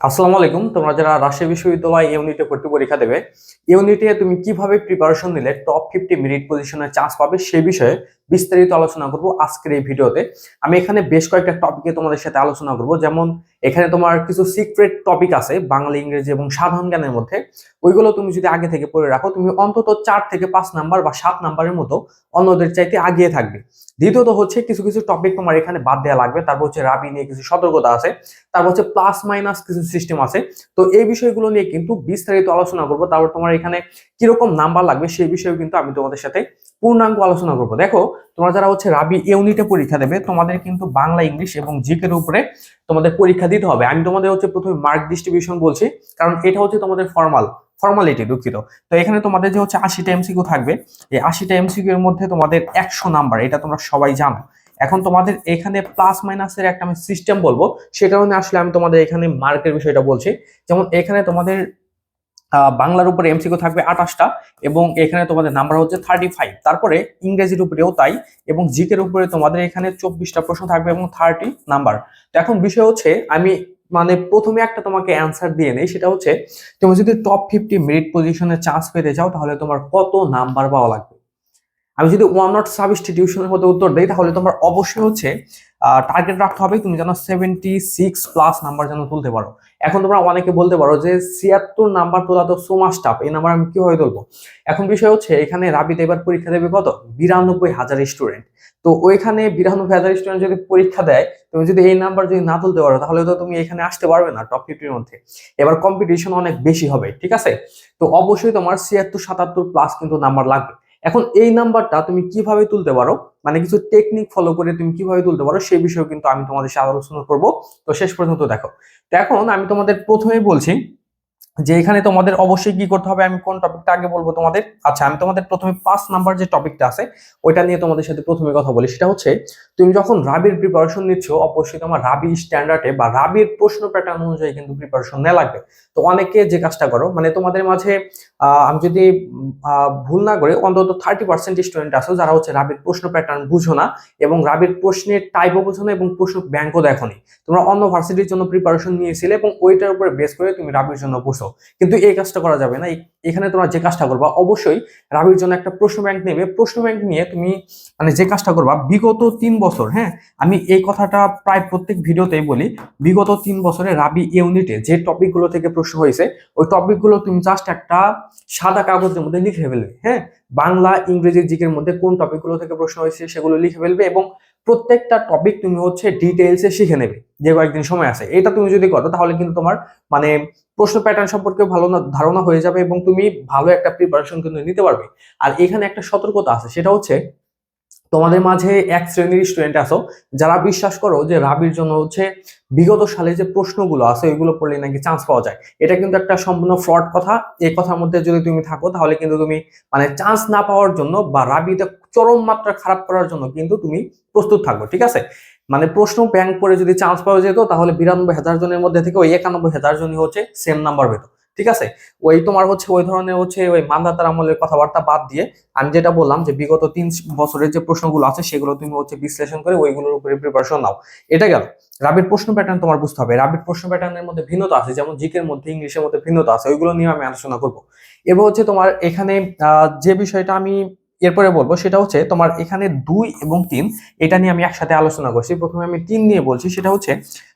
আসসালামু আলাইকুম, তোমরা যারা রাজশাহী বিশ্ববিদ্যালয় ইউনিটে ভর্তি পরীক্ষা দেবে ইউনিটে তুমি কীভাবে প্রিপারেশন নিলে টপ ফিফটি মেরিট পজিশনের চান্স পাবে সে বিষয়ে বিস্তারিত আলোচনা করব আজকের এই ভিডিওতে। আমি এখানে বেশ কয়েকটা টপিকে তোমাদের সাথে আলোচনা করব, যেমন এখানে তোমার কিছু সিক্রেট টপিক আছে বাংলা, ইংরেজি এবং সাধারণ জ্ঞানের মধ্যে। ওইগুলো তুমি যদি আগে থেকে পড়ে রাখো, তুমি অন্তত চার থেকে পাঁচ নাম্বার বা সাত নাম্বারের মতো অন্যদের চাইতে আগিয়ে থাকবে। দ্বিতীয়ত হচ্ছে কিছু কিছু টপিক তোমার এখানে বাদ দেওয়া লাগবে। তারপর হচ্ছে রাবি নিয়ে কিছু সতর্কতা আছে। তারপর হচ্ছে প্লাস মাইনাস কিছু সিস্টেম আছে। তো এই বিষয়গুলো নিয়ে কিন্তু বিস্তারিত আলোচনা করব। তারপর তোমার এখানে কীরকম নাম্বার লাগবে সেই বিষয়ে কিন্তু আমি তোমাদের সাথে পূর্ণাঙ্গ আলোচনা করব। দেখো, তোমরা যারা হচ্ছে রাবি ইউনিটে পরীক্ষা দেবে, তোমাদের কিন্তু বাংলা, ইংলিশ এবং জিকের উপরে তোমাদের পরীক্ষা দিতে হবে। আমি তোমাদের হচ্ছে প্রথমে মার্ক ডিস্ট্রিবিউশন বলছি, কারণ এটা হচ্ছে তোমাদের ফর্মাল ফর্মালিটি দুঃখিত। তো এখানে তোমাদের যে হচ্ছে আশিটা এমসিকিউ থাকবে, এই আশিটা এমসিকিউ এর মধ্যে তোমাদের একশো নাম্বার এটা তোমরা সবাই জানো। এখন তোমাদের এখানে প্লাস মাইনাসের একটা আমি সিস্টেম বলব, সে কারণে আসলে আমি তোমাদের এখানে মার্কের বিষয়টা বলছি। যেমন এখানে তোমাদের বাংলার উপরে এমসিকিউ থাকবে আঠাশটা এবং এখানে তোমাদের নাম্বার হচ্ছে থার্টি ফাইভ তারপরে ইংরেজির উপরেও তাই এবং জিকের উপরে তোমাদের এখানে চব্বিশটা প্রশ্ন থাকবে এবং থার্টি নাম্বার তো এখন বিষয় হচ্ছে আমি মানে প্রথমে একটা তোমাকে অ্যান্সার দিয়ে নেই, সেটা হচ্ছে তুমি যদি টপ ফিফটি মেরিট পজিশনে চান্স পেতে চাও, তাহলে তোমার কত নাম্বার পাওয়া লাগবে? আমি যদি ওয়ান নট সাবস্টিটিউশনের মধ্যে উত্তর দেই, তাহলে তোমার অবশ্যই হচ্ছে টার্গেট রাখতে হবে, তুমি যেন সেভেন্টি সিক্স প্লাস নাম্বার যেন তুলতে পারো। এখন তোমরা অনেকে বলতে পারো যে, ছিয়াত্তর নাম্বার তোলা তো সো মাস এই নাম্বার আমি কীভাবে তুলবো? এখন বিষয় হচ্ছে, এখানে রাবিতে এবার পরীক্ষা দেবে কত? বিরানব্বই হাজার স্টুডেন্ট তো ওইখানে বিরানব্বই হাজার স্টুডেন্ট যদি পরীক্ষা দেয়, তুমি যদি এই নাম্বার যদি না তুলতে পারো, তাহলে তো তুমি এখানে আসতে পারবে না টপ ফিফটির মধ্যে। এবার কম্পিটিশন অনেক বেশি হবে, ঠিক আছে? তো অবশ্যই তোমার ছিয়াত্তর, সাতাত্তর প্লাস কিন্তু নাম্বার লাগবে। এখন এই নাম্বারটা তুমি কীভাবে তুলতে পারো? মানে কিছু টেকনিক ফলো করে তুমি কীভাবে তুলতে পারো সেই বিষয়ে কিন্তু আমি তোমাদের সাথে আলোচনা করব। তো শেষ পর্যন্ত দেখো। তো এখন আমি তোমাদের প্রথমেই বলছি যে এখানে তোমাদের অবশ্যই কি করতে হবে, আমি কোন টপিকটা আগে বলব তোমাদের? আচ্ছা আমি তোমাদের প্রথমে পাঁচ নাম্বার যে টপিকটা আছে, ওইটা নিয়ে তোমাদের সাথে প্রথমে কথা বলি। সেটা হচ্ছে, তুমি যখন রাবির প্রিপারেশন নিচ্ছ, অবশ্যই তোমার রাবি স্ট্যান্ডার্ডে বা রাবির প্রশ্ন প্যাটার্ন অনুযায়ী কিন্তু প্রিপারেশন নেওয়া লাগবে। তো অনেকে যে কাজটা করো মানে তোমাদের মাঝে আমি যদি ভুল না করে, অন্তত থার্টি পার্সেন্ট স্টুডেন্ট আছো যারা হচ্ছে রাবির প্রশ্ন প্যাটার্ন বুঝো না এবং রাবির প্রশ্নের টাইপও বুঝো না এবং প্রশ্ন ব্যাংকও দেখো তোমরা অন্য ভার্সিটির জন্য প্রিপারেশন নিয়েছিলে এবং ওইটার উপরে বেস করে তুমি রাবির জন্য বসো কিন্তু এই কাজটা করা যাবে না। এখানে তোমরা যে কাজটা করবা, অবশ্যই রাবির জন্য একটা প্রশ্ন ব্যাংক নেবে। প্রশ্ন ব্যাংক নিয়ে তুমি মানে যে কাজটা করবা, বিগত তিন বছর হ্যাঁ? আমি এই কথাটা প্রায় প্রত্যেক ভিডিওতেই বলি। বিগত তিন বছরে রাবি ইউনিটে যে টপিকগুলো থেকে প্রশ্ন হয়েছে, ওই টপিকগুলো তুমি জাস্ট একটা সাদা কাগজের মধ্যে লিখে ফেলবে হ্যাঁ? বাংলা, ইংরেজি, জিকের মধ্যে কোন টপিকগুলো থেকে প্রশ্ন হয়েছে সেগুলো লিখে ফেলবে এবং প্রত্যেকটা টপিক তুমি হচ্ছে ডিটেলসে শিখে নেবে, যে কয়েকদিন সময় আছে। এটা তুমি যদি করো, তাহলে কিন্তু তোমার মানে প্রশ্ন প্যাটার্ন সম্পর্কে ভালো ধারণা হয়ে যাবে এবং তুমি ভালো একটা প্রিপারেশন কিন্তু নিতে পারবে। আর এখানে একটা সতর্কতা আছে, সেটা হচ্ছে তোমাদের মাঝে এক শ্রেণির স্টুডেন্ট আছো, যারা বিশ্বাস করো যে রাবির জন্য হচ্ছে বিগত সালে যে প্রশ্নগুলো আছে, ওইগুলো পড়লে নাকি চান্স পাওয়া যায়। এটা কিন্তু একটা সম্পূর্ণ ফ্রড কথা। এই কথার মধ্যে যদি তুমি থাকো, তাহলে কিন্তু তুমি মানে চান্স না পাওয়ার জন্য বা রাবিতে চরম মাত্রা খারাপ করার জন্য কিন্তু তুমি প্রস্তুত থাকব, ঠিক আছে? মানে প্রশ্ন ব্যাংক করে যদি চান্স পাওয়া যেত, তাহলে বিরানব্বই হাজার জনের মধ্যে থেকে ওই একানব্বই হাজার জনই হচ্ছে সেম নাম্বার পেত। ঠিক আছে? ওই তোমার হচ্ছে, ওই ধরনের হচ্ছে, ওই মান্দাতার আমলের কথাবার্তা বাদ দিয়ে আমি যেটা বললাম যে বিগত তিন বছরের যে প্রশ্নগুলো আছে, সেগুলো তুমি হচ্ছে বিশ্লেষণ করে ওইগুলোর উপরে প্রিপারেশন নাও। এটা গেল। রাবির প্রশ্ন প্যাটার্ন তোমার বুঝতে হবে। রাবির প্রশ্ন প্যাটার্নের মধ্যে ভিন্নতা আছে, যেমন জিকের মধ্যে ইংলিশের মধ্যে ভিন্নতা আছে, ওইগুলো নিয়ে আমি আলোচনা করব। এবার হচ্ছে তোমার এখানে যে বিষয়টা আমি এরপরে বলব সেটা হচ্ছে তোমার এখানে দুই এবং তিন, এটা নিয়ে আমি একসাথে আলোচনা করছি। প্রথমে আমি তিন নিয়ে বলছি, সেটা হচ্ছে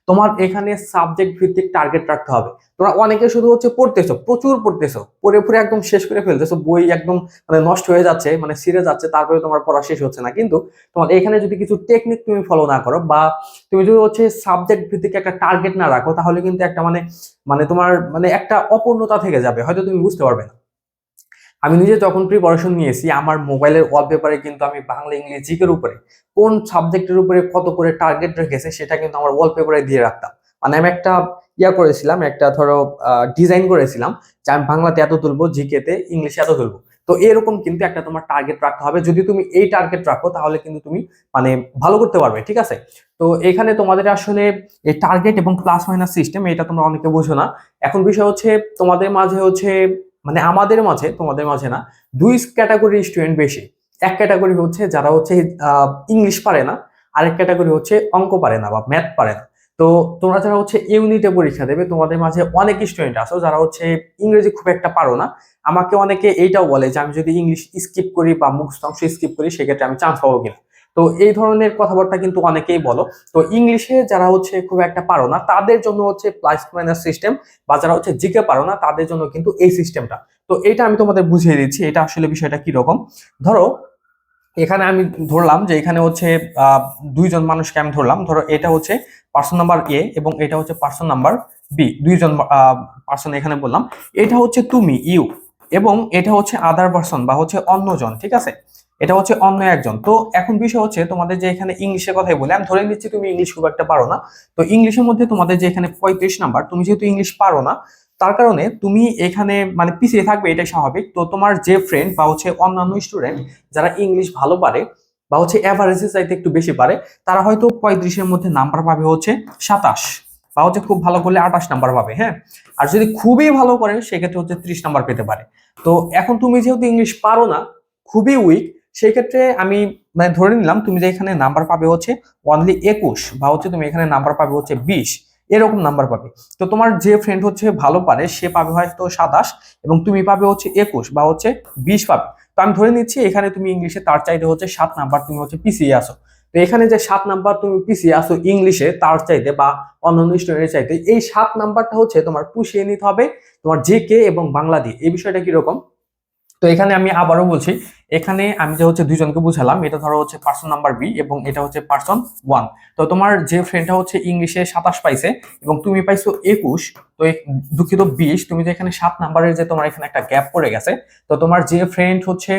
তোমার এখানে সাবজেক্ট ভিত্তিক টার্গেট রাখতে হবে। তোমরা অনেকে শুধু হচ্ছে পড়তেছো, প্রচুর পড়তেছো, পড়ে পড়ে একদম শেষ করে ফেলতেছো, বই একদম মানে নষ্ট হয়ে যাচ্ছে মানে সিরে যাচ্ছে, তারপরে তোমার পড়া শেষ হচ্ছে না। কিন্তু তোমার এখানে যদি কিছু টেকনিক তুমি ফলো না করো বা তুমি যদি হচ্ছে সাবজেক্ট ভিত্তিক একটা টার্গেট না রাখো, তাহলে কিন্তু একটা মানে মানে তোমার মানে একটা অপূর্ণতা থেকে যাবে, হয়তো তুমি বুঝতে পারবে না। আমি নিজে যখন প্রিপারেশন নিয়েছি, আমার মোবাইলের ওয়ালপেপারে কিন্তু আমি বাংলা, ইংলিশ, জিকের উপরে কোন সাবজেক্টের উপরে কত করে টার্গেট রেখেছে, সেটা কিন্তু আমার ওয়ালপেপারে দিয়ে রাখতাম। মানে আমি একটা ইয়া করেছিলাম, একটা ধরো ডিজাইন করেছিলাম যে আমি বাংলাতে এত তুলবো, জিকেতে ইংলিশে এত তুলবো। তো এরকম কিন্তু একটা তোমার টার্গেট রাখতে হবে। যদি তুমি এই টার্গেট রাখো, তাহলে কিন্তু তুমি মানে ভালো করতে পারবে, ঠিক আছে? তো এখানে তোমাদের আসলে এই টার্গেট এবং প্লাস মাইনাস সিস্টেম এটা তোমরা অনেকে বোঝো না। এখন বিষয় হচ্ছে, তোমাদের মাঝে হচ্ছে মানে আমাদের মাঝে, তোমাদের মাঝে না, দুই ক্যাটাগরির স্টুডেন্ট বেশি। এক ক্যাটাগরি হচ্ছে যারা হচ্ছে ইংলিশ পারে না, আরেক ক্যাটাগরি হচ্ছে অঙ্ক পারে না বা ম্যাথ পারে না। তো তোমরা যারা হচ্ছে ইউনিটে পরীক্ষা দেবে, তোমাদের মাঝে অনেক স্টুডেন্ট আছো যারা হচ্ছে ইংরেজি খুব একটা পারো না। আমাকে অনেকে এইটাও বলে যে, আমি যদি ইংলিশ স্কিপ করি বা মুখস্থ অংশ স্কিপ করি, সেক্ষেত্রে আমি চান্স পাবো কিনা? তো এই ধরনের কথাবার্তা কিন্তু অনেকেই বলো। তো ইংলিশে যারা হচ্ছে খুব একটা পারো না, তাদের জন্য হচ্ছে প্লাস মাইনাস সিস্টেম বা যারা হচ্ছে জিকে পারো না, তাদের জন্য কিন্তু এই সিস্টেমটা তো এটা আমি তোমাদের বুঝিয়ে দিচ্ছি, এটা আসলে বিষয়টা কি রকম ধরো, এখানে আমি ধরলাম যে এখানে হচ্ছে দুইজন মানুষকে আমি ধরলাম। ধরো এটা হচ্ছে পার্সন নাম্বার এ এবং এটা হচ্ছে পার্সন নাম্বার বি দুইজন পার্সন এখানে বললাম। এটা হচ্ছে তুমি ইউ এবং এটা হচ্ছে আদার পার্সন বা হচ্ছে অন্যজন, ঠিক আছে? এটা হচ্ছে অন্য একজন। তো এখন বিষয় হচ্ছে তোমাদের যে এখানে ইংলিশের কথাই বলে, আমি ধরে নিচ্ছি তুমি ইংলিশ খুব একটা পারো না। তো ইংলিশের মধ্যে তোমাদের যে এখানে পঁয়ত্রিশ নাম্বার, তুমি যেহেতু ইংলিশ পারো না, তার কারণে তুমি এখানে মানে পিছিয়ে থাকবে, এটাই স্বাভাবিক। তো তোমার যে ফ্রেন্ড বা হচ্ছে অন্যান্য স্টুডেন্ট যারা ইংলিশ ভালো পারে বা হচ্ছে অ্যাভারেজে চাইতে একটু বেশি পারে, তারা হয়তো পঁয়ত্রিশের মধ্যে নাম্বার পাবে হচ্ছে সাতাশ বা হচ্ছে খুব ভালো করলে আঠাশ নাম্বার পাবে হ্যাঁ? আর যদি খুবই ভালো করে, সেক্ষেত্রে হচ্ছে ত্রিশ নাম্বার পেতে পারে। তো এখন তুমি যেহেতু ইংলিশ পারো না, খুবই উইক সেই ক্ষেত্রে আমি মানে ধরে নিলাম তুমি যে এখানে নাম্বার পাবে হচ্ছে অনলি একুশ বা হচ্ছে তুমি এখানে নাম্বার পাবে হচ্ছে বিশ, এরকম নাম্বার পাবে। তো তোমার যে ফ্রেন্ড হচ্ছে ভালো পারে, সে পাবে হয়তো সাতাশ এবং তুমি পাবে হচ্ছে একুশ বা হচ্ছে বিশ পাবে। তো আমি ধরে নিচ্ছি এখানে তুমি ইংলিশে তার চাইতে হচ্ছে সাত নাম্বার তুমি হচ্ছে পিছিয়ে আসো তো এখানে যে সাত নাম্বার তুমি পিছিয়ে আসো ইংলিশে তার চাইতে বা অন্যান্য স্টুডেন্টের চাইতে, এই সাত নাম্বারটা হচ্ছে তোমার পুষিয়ে নিতে হবে তোমার জে কে এবং বাংলা দিয়ে। এই বিষয়টা কীরকম? তো এখানে আমি আবারও বলছি, এখানে আমি যে হচ্ছে দুজনকে বুঝালাম, এটা ধরো হচ্ছে পার্সন নাম্বার বি এবং এটা হচ্ছে পার্সন ওয়ান তো তোমার যে ফ্রেন্ডটা হচ্ছে ইংলিশে সাতাশ পাইছে এবং তুমি পাইছো একুশ, তো দুঃখিত বিশ, তুমি যে এখানে সাত নাম্বারের যে তোমার এখানে একটা গ্যাপ পড়ে গেছে, তো তোমার যে ফ্রেন্ড হচ্ছে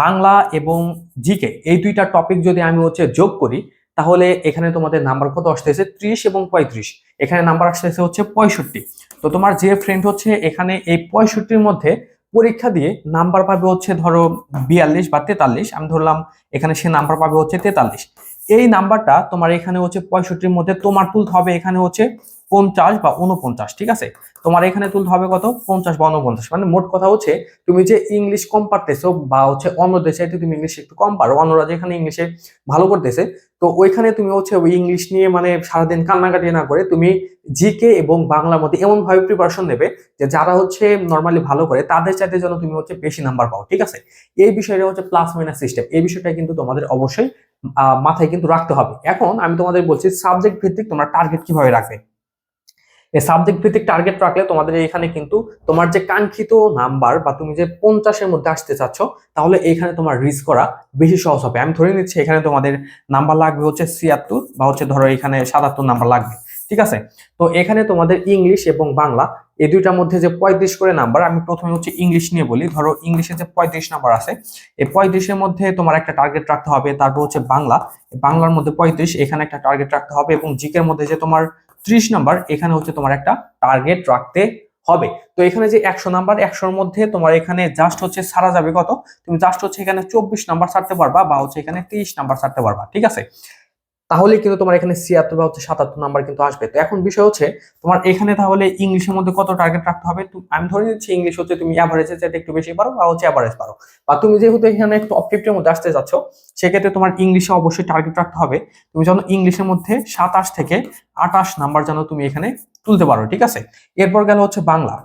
বাংলা এবং জিকে এই দুইটা টপিক যদি আমি হচ্ছে যোগ করি, তাহলে এখানে তোমাদের নাম্বার কত আসতেছে? ত্রিশ এবং পঁয়ত্রিশ। এখানে নাম্বার আসতেছে হচ্ছে পঁয়ষট্টি। তো তোমার যে ফ্রেন্ড হচ্ছে এখানে এই পঁয়ষট্টির মধ্যে পরীক্ষা দিয়ে নাম্বার পাবে হচ্ছে ধরো বিয়াল্লিশ বা তেতাল্লিশ। আমি ধরলাম এখানে সে নাম্বার পাবে হচ্ছে তেতাল্লিশ। এই নাম্বারটা তোমার এখানে হচ্ছে পঁয়ষট্টির মধ্যে তোমার তুলতে হবে এখানে হচ্ছে পঞ্চাশ বা উনপঞ্চাশ ঠিক আছে? তোমার এখানে তুলতে হবে কত? পঞ্চাশ বা উনপঞ্চাশ মানে মোট কথা হচ্ছে, তুমি যে ইংলিশ কম পারতেছো বা হচ্ছে অন্য দেশে তুমি ইংলিশ একটু কম পারো, অন্যরা যেখানে ইংলিশে ভালো করতেছে, তো ওইখানে তুমি হচ্ছে ওই ইংলিশ নিয়ে মানে সারাদিন কান্নাকাটি না করে তুমি জিকে এবং বাংলার মধ্যে এমন ভাবে প্রিপারেশন নেবে যে যারা হচ্ছে নর্মালি ভালো করে, তাদের চাইতে যেন তুমি হচ্ছে বেশি নাম্বার পাও, ঠিক আছে? এই বিষয়টা হচ্ছে প্লাস মাইনাস সিস্টেম এই বিষয়টা কিন্তু তোমাদের অবশ্যই মাথায় কিন্তু রাখতে হবে। এখন আমি তোমাদের বলছি সাবজেক্ট ভিত্তিক তোমরা টার্গেট কীভাবে রাখবে? সাবজেক্ট ভিত্তিক টার্গেট রাখলে তোমাদের এখানে কিন্তু তোমার যে কাঙ্ক্ষিত নাম্বার বা তুমি যে পঞ্চাশের মধ্যে আসতে চাচ্ছ, তাহলে এখানে তোমার রিস্ক করা বেশি সহজ হবে। আমি ধরে নিচ্ছি এখানে তোমাদের নাম্বার লাগবে হচ্ছে ছিয়াত্তর বা হচ্ছে ধরো এখানে সাতাত্তর নাম্বার লাগবে, ঠিক আছে? তো এখানে তোমাদের ইংলিশ এবং বাংলা, এই দুইটার মধ্যে যে পঁয়ত্রিশ করে নাম্বার আমি প্রথমে হচ্ছে ইংলিশ নিয়ে বলি। ধরো ইংলিশে যে পঁয়ত্রিশ নাম্বার আছে, এই পঁয়ত্রিশের মধ্যে তোমার একটা টার্গেট রাখতে হবে। তারপর হচ্ছে বাংলা বাংলার মধ্যে পঁয়ত্রিশ, এখানে একটা টার্গেট রাখতে হবে এবং জিকের মধ্যে যে তোমার ত্রিশ নাম্বার, এখানে হচ্ছে তোমার একটা টার্গেট রাখতে হবে। তো এখানে যে একশো নাম্বার, একশোর মধ্যে তোমার এখানে জাস্ট হচ্ছে সারা যাবে কত? তুমি জাস্ট হচ্ছে এখানে চব্বিশ নাম্বার ছাড়তে পারবা বা হচ্ছে এখানে তিরিশ নাম্বার ছাড়তে পারবা, ঠিক আছে? তাহলে কিন্তু তোমার এখানে ছিয়াত্তর বা হচ্ছে সাতাত্তর নাম্বার কিন্তু আসবে। তো এখন বিষয় হচ্ছে, তোমার এখানে তাহলে ইংলিশের মধ্যে কত টার্গেট রাখতে হবে? আমি ধরে নিচ্ছি ইংলিশ হচ্ছে তুমি অ্যাভারেজে চাইতে একটু বেশি পারো বা হচ্ছে অ্যাভারেজ পারো। বা তুমি যেহেতু এখানে টপ ফিফটির মধ্যে আসতে যাচ্ছ, সেক্ষেত্রে তোমার ইংলিশে অবশ্যই টার্গেট রাখতে হবে। তুমি যেন ইংলিশের মধ্যে সাতাশ থেকে আটাশ নাম্বার যেন তুমি এখানে তুলতে পারো, ঠিক আছে? এরপর গেল হচ্ছে বাংলা।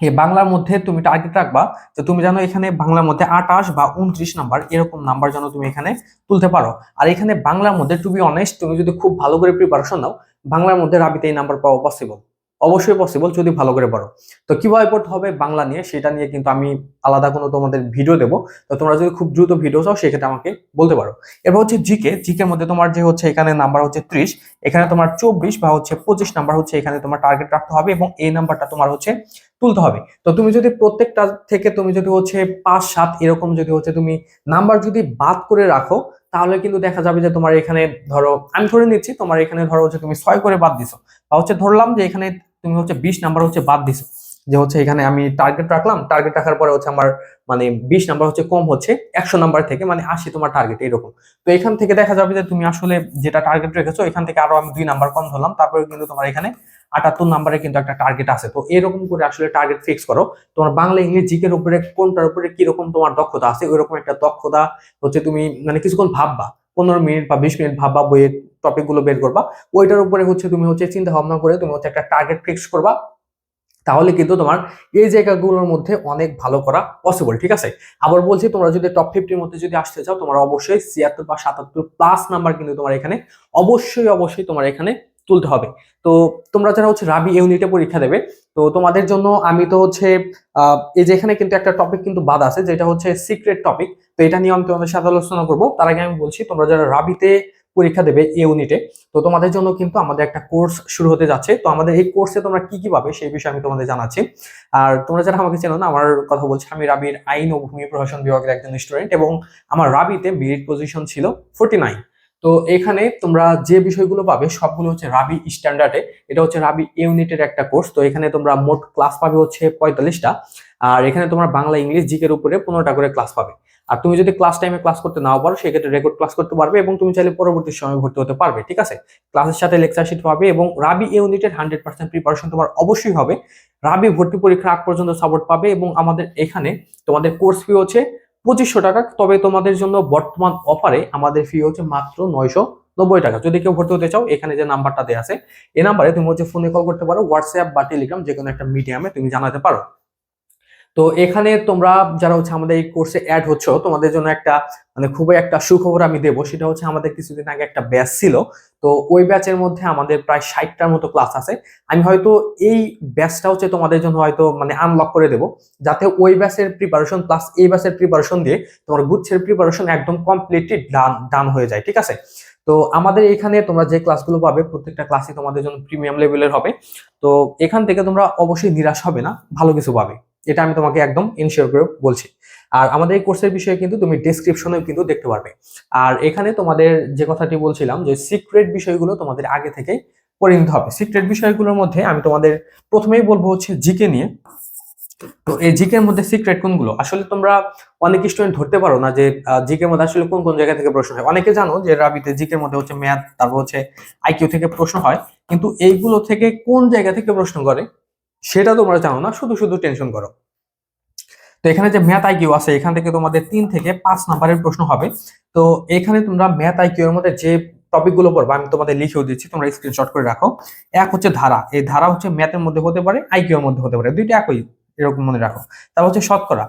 এই বাংলার মধ্যে তুমি টার্গেট রাখবা তো তুমি জানো এখানে বাংলার মধ্যে আটাশ বা উনত্রিশ নাম্বার এরকম নাম্বার যেন তুমি এখানে তুলতে পারো। আর এখানে বাংলার মধ্যে টু বি অনেস্ট তুমি যদি খুব ভালো করে প্রিপারেশন নাও, বাংলার মধ্যে রাবিতে এই নাম্বার পাওয়া পসিবল অবশ্যই পসিবল যদি ভালো করে পড়ো তো কীভাবে পড়তে হবে বাংলা নিয়ে সেটা নিয়ে কিন্তু আমি আলাদা কোনো তোমাদের ভিডিও দেবো। তো তোমরা যদি খুব দ্রুত ভিডিও চাও সেক্ষেত্রে আমাকে বলতে পারো। এরপর হচ্ছে জিকে জিকের মধ্যে তোমার যে হচ্ছে এখানে নাম্বার হচ্ছে ত্রিশ, এখানে তোমার চব্বিশ বা হচ্ছে পঁচিশ নাম্বার হচ্ছে এখানে তোমার টার্গেট রাখতে হবে এবং এই নাম্বারটা তোমার হচ্ছে তুলতে হবে। তো তুমি যদি প্রত্যেকটা থেকে তুমি যদি হচ্ছে পাঁচ, সাত এরকম যদি হচ্ছে তুমি নাম্বার যদি বাদ করে রাখো, তাহলে কিন্তু দেখা যাবে যে তোমার এখানে ধরো, আমি ধরে নিচ্ছি তোমার এখানে ধরো হচ্ছে তুমি ছয় করে বাদ দিছো। বা হচ্ছে ধরলাম যে এখানে তুমি হচ্ছে বিশ নাম্বার হচ্ছে বাদ দিছো। যে হচ্ছে এখানে আমি টার্গেট রাখলাম টার্গেট রাখার পরে হচ্ছে আমার মানে বিশ নাম্বার হচ্ছে কম হচ্ছে, একশো নাম্বার থেকে মানে আশি তোমার টার্গেট এরকম। তো এখান থেকে দেখা যাবে যে তুমি আসলে যেটা টার্গেট রেখেছো, এখান থেকে আরও আমি দুই নাম্বার কম ধরলাম, তারপরে কিন্তু তোমার এখানে আটাত্তর নাম্বারে কিন্তু একটা টার্গেট আছে। তো এরকম করে আসলে টার্গেট ফিক্স করো। তোমার বাংলা ইংলিশ জিকের উপরে, কোনটার উপরে কীরকম তোমার দক্ষতা আছে, ওইরকম একটা দক্ষতা হচ্ছে তুমি মানে কিছুক্ষণ ভাববা, পনেরো মিনিট বা বিশ মিনিট ভাববা বইয়ের টপিকগুলো বের করবা। ওইটার উপরে হচ্ছে তুমি হচ্ছে চিন্তা ভাবনা করে তুমি হচ্ছে একটা টার্গেট ফিক্স করবা। তাহলে কিন্তু তোমার এই জায়গাগুলোর মধ্যে অনেক ভালো করা পসিবল ঠিক আছে? আবার বলছি, তোমরা যদি টপ ফিফটির মধ্যে যদি আসতে চাও, তোমার অবশ্যই ছিয়াত্তর বা সাতাত্তর প্লাস নাম্বার কিন্তু তোমার এখানে অবশ্যই অবশ্যই তোমার এখানে তুলতে হবে। তো তোমরা যারা হচ্ছে রাবি ইউনিটে পরীক্ষা দেবে, তো তোমাদের জন্য আমি তো হচ্ছে এই যে এখানে কিন্তু একটা টপিক কিন্তু বাদ আছে, যেটা হচ্ছে সিক্রেট টপিক তো এটা নিয়ে আমি তোমাদের সাথে আলোচনা করব। তার আগে আমি বলছি, তোমরা যারা রাবিতে পরীক্ষা দেবে এই ইউনিটে তো তোমাদের জন্য কিন্তু আমাদের একটা কোর্স শুরু হতে যাচ্ছে। তো আমাদের এই কোর্সে তোমরা কি কি পাবে সেই বিষয়ে আমি তোমাদের জানাচ্ছি। আর তোমরা যারা আমাকে চেনো না, আমার কথা বলছি, আমি রাবির আইন ও ভূমি প্রশাসন বিভাগের একজন স্টুডেন্ট এবং আমার রাবিতে মেরিট পজিশন ছিল ফোর্টি নাইন তো এখানে তোমরা যে বিষয়গুলো পাবে সবগুলো হচ্ছে রাবি স্ট্যান্ডার্ডে এটা হচ্ছে রাবি ইউনিটের একটা কোর্স তো এখানে তোমরা মোট ক্লাস পাবে হচ্ছে পঁয়তাল্লিশটা। আর এখানে তোমরা বাংলা, ইংলিশ, জিকের উপরে পনেরোটা করে ক্লাস পাবে। আর তুমি যদি ক্লাস টাইমে ক্লাস করতে নাও পারো, সেক্ষেত্রে রেকর্ড ক্লাস করতে পারবে এবং তুমি চাইলে পরবর্তী সময় ভর্তি হতে পারবে, ঠিক আছে? ক্লাসের সাথে লেকচার শিট পাবে এবং রাবি ইউনিটের হান্ড্রেড পার্সেন্ট প্রিপারেশন তোমার অবশ্যই হবে। রাবি ভর্তি পরীক্ষার আগ পর্যন্ত সাপোর্ট পাবে এবং আমাদের এখানে তোমাদের কোর্স ফি হচ্ছে পঁচিশশো টাকা, তবে তোমাদের জন্য বর্তমান অফারে আমাদের ফি হচ্ছে মাত্র নয়শো নব্বই টাকা। যদি কেউ ভর্তি হতে চাও, এখানে যে নাম্বারটা দেওয়া আছে এই নাম্বারে তুমি হচ্ছে ফোনে কল করতে পারো হোয়াটসঅ্যাপ বা টেলিগ্রাম যে কোনো একটা মিডিয়ামে তুমি জানাতে পারো। তো এখানে তোমরা যারা হচ্ছে আমাদের এই কোর্সে অ্যাড হচ্ছ, তোমাদের জন্য একটা মানে খুবই একটা সুখবর আমি দেবো। সেটা হচ্ছে আমাদের কিছুদিন আগে একটা ব্যাচ ছিল। তো ওই ব্যাচের মধ্যে আমাদের প্রায় ষাটটার মতো ক্লাস আছে। আমি হয়তো এই ব্যাচটা হচ্ছে তোমাদের জন্য হয়তো মানে আনলক করে দেবো। যাতে ওই ব্যাচের প্রিপারেশন প্লাস এই ব্যাচের প্রিপারেশন দিয়ে তোমার গুচ্ছের প্রিপারেশন একদম কমপ্লিটলি ডান ডান হয়ে যায়, ঠিক আছে? তো আমাদের এখানে তোমরা যে ক্লাসগুলো পাবে, প্রত্যেকটা ক্লাসই তোমাদের জন্য প্রিমিয়াম লেভেলের হবে। তো এখান থেকে তোমরা অবশ্যই নিরাশ হবে না, ভালো কিছু পাবে। এটা আমি তোমাকে একদম ইনশিওর করে বলছি। আর আমাদের এই কোর্সের বিষয়ে কিন্তু তুমি ডেসক্রিপশনেও কিন্তু দেখতে পারবে। আর এখানে তোমাদের যে কথাটি বলছিলাম যে সিক্রেট বিষয়গুলো তোমাদের আগে থেকে পড়ে নিতে হবে। সিক্রেট বিষয়গুলোর মধ্যে আমি তোমাদের প্রথমেই বলব হচ্ছে জিকে নিয়ে। তো এই জিকের মধ্যে সিক্রেট কোনগুলো? আসলে তোমরা অনেক স্টুডেন্ট ধরতে পারো না যে জিকের মধ্যে আসলে কোন কোন জায়গা থেকে প্রশ্ন হয়। অনেকে জানো যে রাবিতে জিকের মধ্যে হচ্ছে ম্যাথ, তারপর হচ্ছে আইকিউ থেকে প্রশ্ন হয়। কিন্তু এইগুলো থেকে কোন জায়গা থেকে প্রশ্ন করে? সেটা তোমরা জানো না, শুধু শুধু টেনশন করো। তো এখানে যে ম্যাথ আইকিউ আছে, এখান থেকে তোমাদের তিন থেকে পাঁচ নাম্বারের প্রশ্ন হবে। তো এখানে তোমরা ম্যাথ আইকিউ এর মধ্যে যে টপিকগুলো পড়বে, আমি তোমাদের লিখেও দিচ্ছি, তোমরা স্ক্রিনশট করে রাখো। এক হচ্ছে ধারা, এই ধারা হচ্ছে ম্যাথের মধ্যে হতে পারে আইকিউ এর মধ্যে হতে পারে, দুইটা একই, এরকম মনে রাখো। তারপর হচ্ছে শতকরা,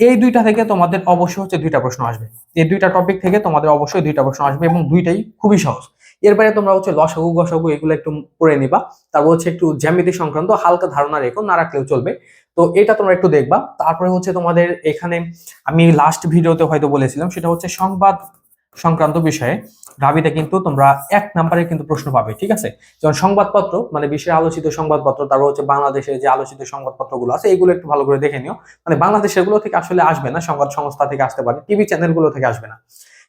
এই দুইটা থেকে তোমাদের অবশ্যই হচ্ছে দুইটা প্রশ্ন আসবে। এই দুইটা টপিক থেকে তোমাদের অবশ্যই দুইটা প্রশ্ন আসবে এবং দুইটাই খুবই সহজ। এর বাইরে তোমরা হচ্ছে লসাগু, গসাগু এগুলো একটু পড়ে নিবা। তারপর হচ্ছে একটু জ্যামিতি সংক্রান্ত হালকা ধারণা রেখো, না রাখলেও চলবে। তো এটা তোমরা একটু দেখবা। তারপরে হচ্ছে তোমাদের এখানে আমি লাস্ট ভিডিওতে হয়তো বলেছিলাম, সেটা হচ্ছে সংবাদ সংক্রান্ত বিষয়ে। রাবিতে কিন্তু তোমরা এক নাম্বারে কিন্তু প্রশ্ন পাবে, ঠিক আছে? যেমন সংবাদপত্র মানে বিশ্বের আলোচিত সংবাদপত্র, তারপর হচ্ছে বাংলাদেশের যে আলোচিত সংবাদপত্রগুলো আছে, এগুলো একটু ভালো করে দেখে নিও। মানে বাংলাদেশেরগুলো থেকে আসলে আসবে না, সংবাদ সংস্থা থেকে আসতে পারে, টিভি চ্যানেলগুলো থেকে আসবে না।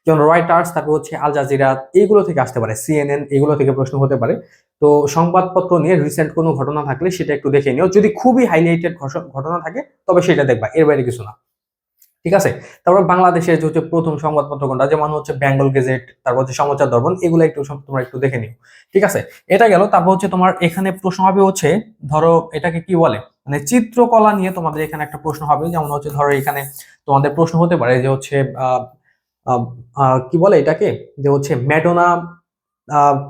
যেমন রয়টার্স তারপর হচ্ছে আল জাজিরা এইগুলো থেকে আসতে পারে সিএনএন এগুলো থেকে প্রশ্ন হতে পারে। তো সংবাদপত্র নিয়ে রিসেন্ট কোনো ঘটনা থাকলে সেটা একটু দেখে নিও। যদি খুবই হাইলাইটেড ঘটনা থাকে, তবে সেটা দেখবা, এর বাইরে কিছু না। ঠিক আছে? তারপর বাংলাদেশের যে হচ্ছে প্রথম সংবাদপত্র কোনটা, যেমন হচ্ছে বেঙ্গল গেজেট তারপর হচ্ছে সমাচার দর্পণ, এগুলো একটু তোমরা একটু দেখে নিও। ঠিক আছে? এটা গেল, তারপর হচ্ছে তোমার এখানে প্রশ্ন হবে হচ্ছে, ধরো এটাকে কি বলে? মানে চিত্রকলা নিয়ে তোমাদের এখানে একটা প্রশ্ন হবে, যেমন হচ্ছে ধরো এখানে তোমাদের প্রশ্ন হতে পারে যে হচ্ছে কি বলে এটাকে? যে হচ্ছে ম্যাডোনা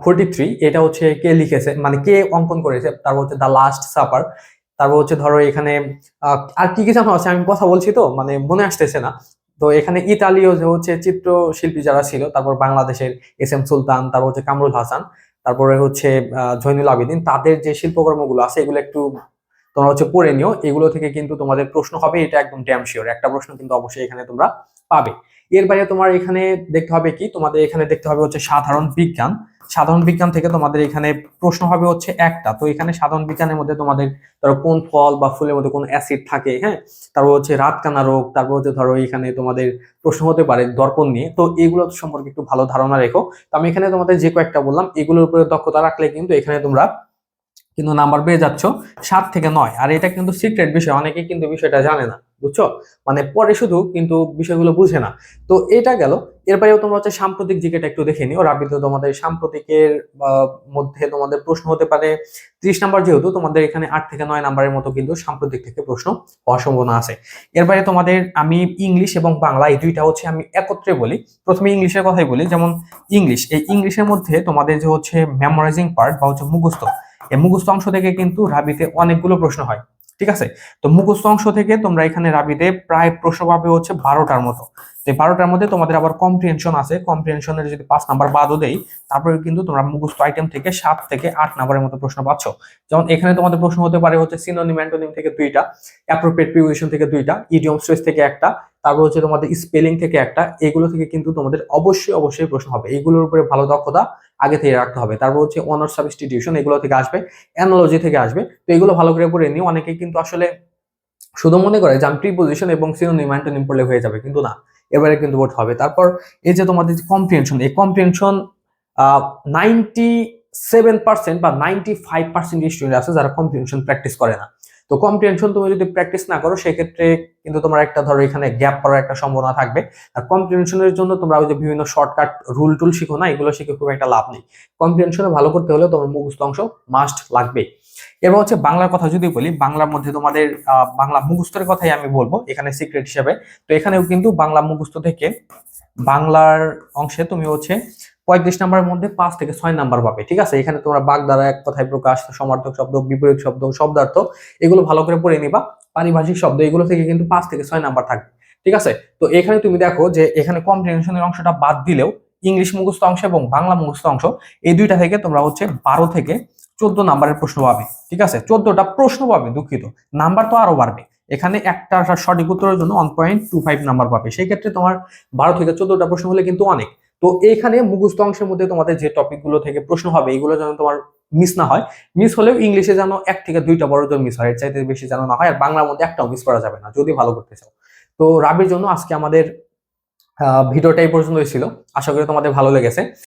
ফোর্টি থ্রি এটা হচ্ছে কে লিখেছে মানে কে অঙ্কন করেছে, তারপর হচ্ছে দ্য লাস্ট সাপার তারপর হচ্ছে ধরো এখানে আর কি কি জানো আছে, আমি কথা বলছি তো মানে মনে আসতেছে না। তো এখানে ইতালীয় যে হচ্ছে চিত্রশিল্পী যারা ছিল, তারপর বাংলাদেশের এস এম সুলতান, তারপর হচ্ছে কামরুল হাসান, তারপরে হচ্ছে জৈনুল আবেদিন, তাদের যে শিল্পকর্মগুলো আছে, এগুলো একটু তোমরা হচ্ছে পড়ে নিও। এগুলো থেকে কিন্তু তোমাদের প্রশ্ন হবে, এটা একদম ড্যাম শিওর একটা প্রশ্ন কিন্তু অবশ্যই এখানে তোমরা পাবে। এর বাইরে তোমার এখানে দেখতে হবে কি? তোমাদের এখানে দেখতে হবে হচ্ছে সাধারণ বিজ্ঞান। সাধারণ বিজ্ঞান থেকে তোমাদের এখানে প্রশ্ন হবে হচ্ছে একটা। তো এখানে সাধারণ বিজ্ঞানের মধ্যে তোমাদের ধরো কোন ফল বা ফুলের মধ্যে কোন অ্যাসিড থাকে হ্যাঁ? তারপর হচ্ছে রাতকানা রোগ, তারপর হচ্ছে ধরো এখানে তোমাদের প্রশ্ন হতে পারে দর্পণ নিয়ে। তো এগুলো সম্পর্কে একটু ভালো ধারণা রেখো। তো আমি এখানে তোমাদের যে কয়েকটা বললাম, এগুলোর উপরে দক্ষতা রাখলে কিন্তু এখানে তোমরা কিন্তু নাম্বার পেয়ে যাচ্ছ সাত থেকে নয়। আর এটা কিন্তু সিক্রেট বিষয় অনেকে কিন্তু বিষয়টা জানে না। বুঝছ? মানে পরে শুধু কিন্তু বিষয়গুলো বুঝে না। তো এটা গেল। এর বাইরেও তোমরা হচ্ছে সাম্প্রতিক জিকেটা একটু দেখে নিও। রাবিতে তোমাদের সাম্প্রতিকের মধ্যে তোমাদের প্রশ্ন হতে পারে। ত্রিশ নাম্বার যেহেতু, তোমাদের এখানে আট থেকে নয় নাম্বারের মতো কিন্তু সাম্প্রতিক থেকে প্রশ্ন হওয়ার সম্ভাবনা আছে। এরপরে তোমাদের আমি ইংলিশ এবং বাংলা এই দুইটা হচ্ছে আমি একত্রে বলি। প্রথমে ইংলিশের কথাই বলি। যেমন ইংলিশ, এই ইংলিশের মধ্যে তোমাদের যে হচ্ছে মেমোরাইজিং পার্ট বা হচ্ছে মুখস্থ, এই মুখস্থ অংশ থেকে কিন্তু রাবিতে অনেকগুলো প্রশ্ন হয়। ঠিক আছে? তো মুখস্থ অংশ থেকে তোমরা এখানে রাবিতে প্রায় প্রশ্ন পাবে হচ্ছে বারোটার মতো। বারোটার মধ্যে তোমাদের আবার কম্প্রিহেনশন আছে। কম্প্রিহেনশনের যদি পাঁচ নাম্বার বাদও দেই, তারপরে কিন্তু তোমরা মুখস্থ আইটেম থেকে সাত থেকে আট নাম্বারের মতো প্রশ্ন পাচ্ছ। যেমন এখানে তোমাদের প্রশ্ন হতে পারে হচ্ছে সিনোনিম অ্যান্টোনিম থেকে দুইটা অ্যাপ্রোপ্রিয়েট প্রিপোজিশন থেকে দুইটা ইডিয়ম স্ট্রেস থেকে একটা, তারপর হচ্ছে তোমাদের স্পেলিং থেকে একটা, এগুলো থেকে কিন্তু তোমাদের অবশ্যই অবশ্যই প্রশ্ন হবে। এগুলোর উপরে ভালো দক্ষতা আগে থেকে রাখতে হবে। তারপর হচ্ছে অনার সাবস্টিটিউশন এগুলো থেকে আসবে অ্যানোলজি থেকে আসবে। তো এগুলো ভালো করে পড়ে নিও। অনেকে কিন্তু আসলে শুধু মনে করে যে আমি প্রিপোজিশন এবং সিনোনিম অ্যান্টোনিম পড়লে হয়ে যাবে, কিন্তু না, এবারে কিন্তু পড়তে হবে। তারপর এই যে তোমাদের যে কম্প্রিহেনশন এই কম্প্রিহেনশন নাইনটি সেভেন পার্সেন্ট বা নাইনটি ফাইভ পার্সেন্ট স্টুডেন্ট আছে যারা কম্প্রিহেনশন প্র্যাকটিস করে না। তো কম্প্রিহেনশন তুমি যদি প্র্যাকটিস না করো, সেক্ষেত্রে কিন্তু তোমার একটা ধরো এখানে গ্যাপ পড়ার একটা সম্ভাবনা থাকবে। আর কম্প্রিহেনশনের জন্য তোমরা ওই যে বিভিন্ন শর্টকাট রুল টুল শিখো না, এগুলো শিখে খুব একটা লাভ নেই। কম্প্রিহেনশনে ভালো করতে হলে তোমার মুখস্থ অংশ মাস্ট লাগবে। এবার হচ্ছে বাংলার কথা যদি বলি, বাংলার মধ্যে তোমাদের বাংলা মুখস্থের কথাই আমি বলব, এখানে সিক্রেট হিসেবে। তো এখানেও কিন্তু বাংলা মুখস্থ থেকে বাংলার অংশে তুমি হচ্ছে পঁয়ত্রিশ নাম্বারের মধ্যে পাঁচ থেকে ছয় নাম্বার পাবে, ঠিক আছে? এখানে তোমরা বাগ দ্বারা এক কথায় প্রকাশ, সমার্থক শব্দ, বিপরীত শব্দ, শব্দার্থ, এগুলো ভালো করে পড়ে নিবা। পারিভাষিক শব্দ, এগুলো থেকে কিন্তু পাঁচ থেকে ছয় নাম্বার থাকবে, ঠিক আছে? তো এখানে তুমি দেখো যে এখানে কম্প্রিহেনশনের অংশটা বাদ দিলেও ইংলিশ মুখস্থ অংশ এবং বাংলা মুখস্থ অংশ, এই দুইটা থেকে তোমরা হচ্ছে বারো থেকে চোদ্দ নাম্বারের প্রশ্ন পাবে, ঠিক আছে? চোদ্দটা প্রশ্ন পাবে দুঃখিত, নাম্বার তো আরও বাড়বে। এখানে একটা সঠিক উত্তরের জন্য one point two five number পাবে, সেই ক্ষেত্রে তোমার বারো থেকে চোদ্দটা প্রশ্ন হলে কিন্তু অনেক। তো এখানে মুখস্থ অংশের মধ্যে তোমাদের যে টপিকগুলো থেকে প্রশ্ন হবে এগুলো যেন তোমার মিস না হয়। মিস হলেও ইংলিশে যেন এক থেকে দুইটা বড় জোর মিস হয় এর চাইতে বেশি যেন না হয় আর বাংলার মধ্যে একটাও মিস করা যাবে না যদি ভালো করতে চাও। তো রাবির জন্য আজকে আমাদের আহ, ভিডিওটা এই পর্যন্তই ছিল। আশা করি তোমাদের ভালো লেগেছে।